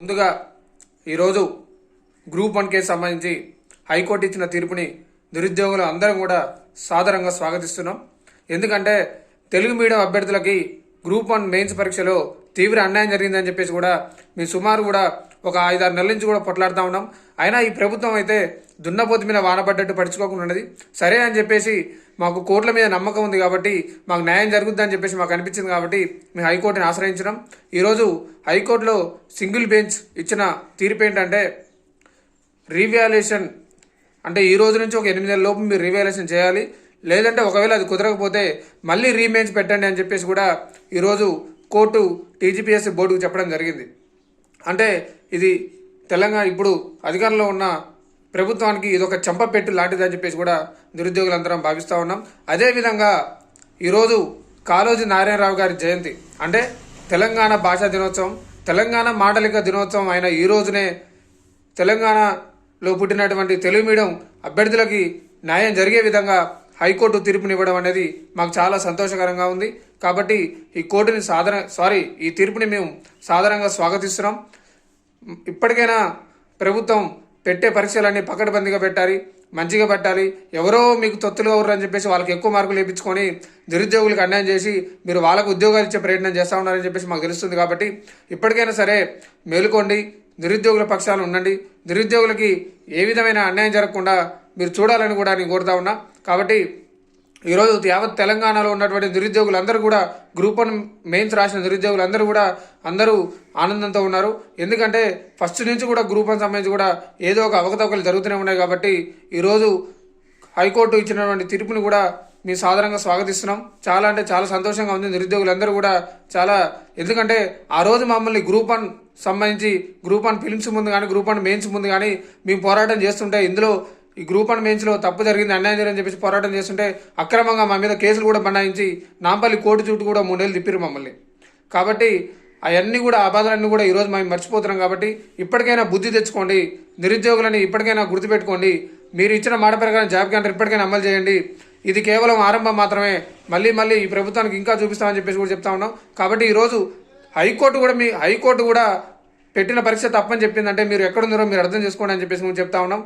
ముందుగా ఈరోజు group one case సంబంధించి హైకోర్టు ఇచ్చిన తీర్పుని నిరుద్యోగులు అందరం కూడా సాదరంగా స్వాగతిస్తున్నాం. ఎందుకంటే తెలుగు మీడియం అభ్యర్థులకి గ్రూప్ వన్ మెయిన్స్ పరీక్షలో తీవ్ర అన్యాయం జరిగిందని చెప్పేసి కూడా మీ సుమారు కూడా ఒక ఐదారు నెలల నుంచి కూడా పొట్లాడుతూ ఉన్నాం. అయినా ఈ ప్రభుత్వం అయితే దున్నపోతు మీద వానపడ్డట్టు పడుచుకోకుండా ఉన్నది. సరే అని చెప్పేసి మాకు కోర్టుల మీద నమ్మకం ఉంది కాబట్టి మాకు న్యాయం జరుగుద్దని చెప్పేసి మాకు అనిపించింది కాబట్టి మేము హైకోర్టుని ఆశ్రయించడం ఈరోజు హైకోర్టులో సింగిల్ బెంచ్ ఇచ్చిన తీర్పు ఏంటంటే రీవాల్యుయేషన్ అంటే ఈ రోజు నుంచి ఒక ఎనిమిది నెలల లోపు మీరు రీవాల్యుయేషన్ చేయాలి. లేదంటే ఒకవేళ అది కుదరకపోతే మళ్ళీ రీమేన్స్ పెట్టండి అని చెప్పేసి కూడా ఈరోజు కోర్టు టీజీపీఎస్సీ బోర్డుకు చెప్పడం జరిగింది. అంటే ఇది తెలంగాణ ఇప్పుడు అధికారంలో ఉన్న ప్రభుత్వానికి ఇది ఒక చెంపపెట్టు లాంటిదని చెప్పేసి కూడా నిరుద్యోగులందరం భావిస్తూ ఉన్నాం. అదేవిధంగా ఈరోజు కాళోజీ నారాయణరావు గారి జయంతి అంటే తెలంగాణ భాషా దినోత్సవం తెలంగాణ మాండలిక దినోత్సవం అయిన ఈ రోజునే తెలంగాణలో పుట్టినటువంటి తెలుగు మీడియం అభ్యర్థులకి న్యాయం జరిగే విధంగా హైకోర్టు తీర్పునివ్వడం అనేది మాకు చాలా సంతోషకరంగా ఉంది. కాబట్టి ఈ కోర్టుని సాధారణ సారీ ఈ తీర్పుని మేము సాధారణంగా స్వాగతిస్తున్నాం. ఇప్పటికైనా ప్రభుత్వం పెట్టే పరీక్షలన్నీ పకడ్బందీగా పెట్టాలి మంచిగా పెట్టాలి. ఎవరో మీకు తొత్తులుగా ఉర్రు అని చెప్పేసి వాళ్ళకి ఎక్కువ మార్కులు వేయించుకొని నిరుద్యోగులకు అన్యాయం చేసి మీరు వాళ్ళకు ఉద్యోగాలు ఇచ్చే ప్రయత్నం చేస్తూ ఉన్నారని చెప్పేసి మాకు తెలుస్తుంది కాబట్టి ఇప్పటికైనా సరే మేలుకోండి నిరుద్యోగుల పక్షాలు ఉండండి. నిరుద్యోగులకి ఏ విధమైన అన్యాయం జరగకుండా మీరు చూడాలని కూడా నేను కోరుతా ఉన్నా. కాబట్టి ఈరోజు యావత్ తెలంగాణలో ఉన్నటువంటి నిరుద్యోగులందరూ కూడా గ్రూప్ వన్ మెయిన్స్ రాసిన నిరుద్యోగులందరూ కూడా అందరూ ఆనందంతో ఉన్నారు. ఎందుకంటే ఫస్ట్ నుంచి కూడా గ్రూప్ వన్ సంబంధించి కూడా ఏదో ఒక అవకతవకలు జరుగుతూనే ఉన్నాయి కాబట్టి ఈరోజు హైకోర్టు ఇచ్చినటువంటి తీర్పుని కూడా మీ సాధారణంగా స్వాగతిస్తున్నాం. చాలా అంటే చాలా సంతోషంగా ఉంది. నిరుద్యోగులందరూ కూడా చాలా ఎందుకంటే ఆ రోజు మమ్మల్ని గ్రూప్ వన్ సంబంధించి గ్రూప్ వన్ ఫిలిమ్స్ ముందు కానీ గ్రూప్ వన్ మెయిన్స్ ముందు కానీ మేము పోరాటం చేస్తుంటే ఇందులో ఈ గ్రూప్ అండ్ మెయిన్స్లో తప్పు జరిగింది అన్యాయం జరిగిందని చెప్పేసి పోరాటం చేస్తుంటే అక్రమంగా మా మీద కేసులు కూడా బనాయించి నాంపల్లి కోర్టు చుట్టూ కూడా మూడేళ్ళు తిప్పిరు మమ్మల్ని. కాబట్టి అవన్నీ కూడా ఆ బాధలన్నీ కూడా ఈరోజు మేము మర్చిపోతున్నాం కాబట్టి ఇప్పటికైనా బుద్ధి తెచ్చుకోండి నిరుద్యోగులని ఇప్పటికైనా గుర్తుపెట్టుకోండి మీరు ఇచ్చిన మాట ప్రకారం జాబ్ క్యాంటర్ ఇప్పటికైనా అమలు చేయండి. ఇది కేవలం ఆరంభం మాత్రమే. మళ్ళీ మళ్ళీ ఈ ప్రభుత్వానికి ఇంకా చూపిస్తామని చెప్పేసి కూడా చెప్తా ఉన్నాం. కాబట్టి ఈరోజు హైకోర్టు కూడా మీ హైకోర్టు కూడా పెట్టిన పరీక్ష తప్పని చెప్పిందంటే మీరు ఎక్కడున్నారో మీరు అర్థం చేసుకోండి అని చెప్పేసి మేము చెప్తా ఉన్నాం.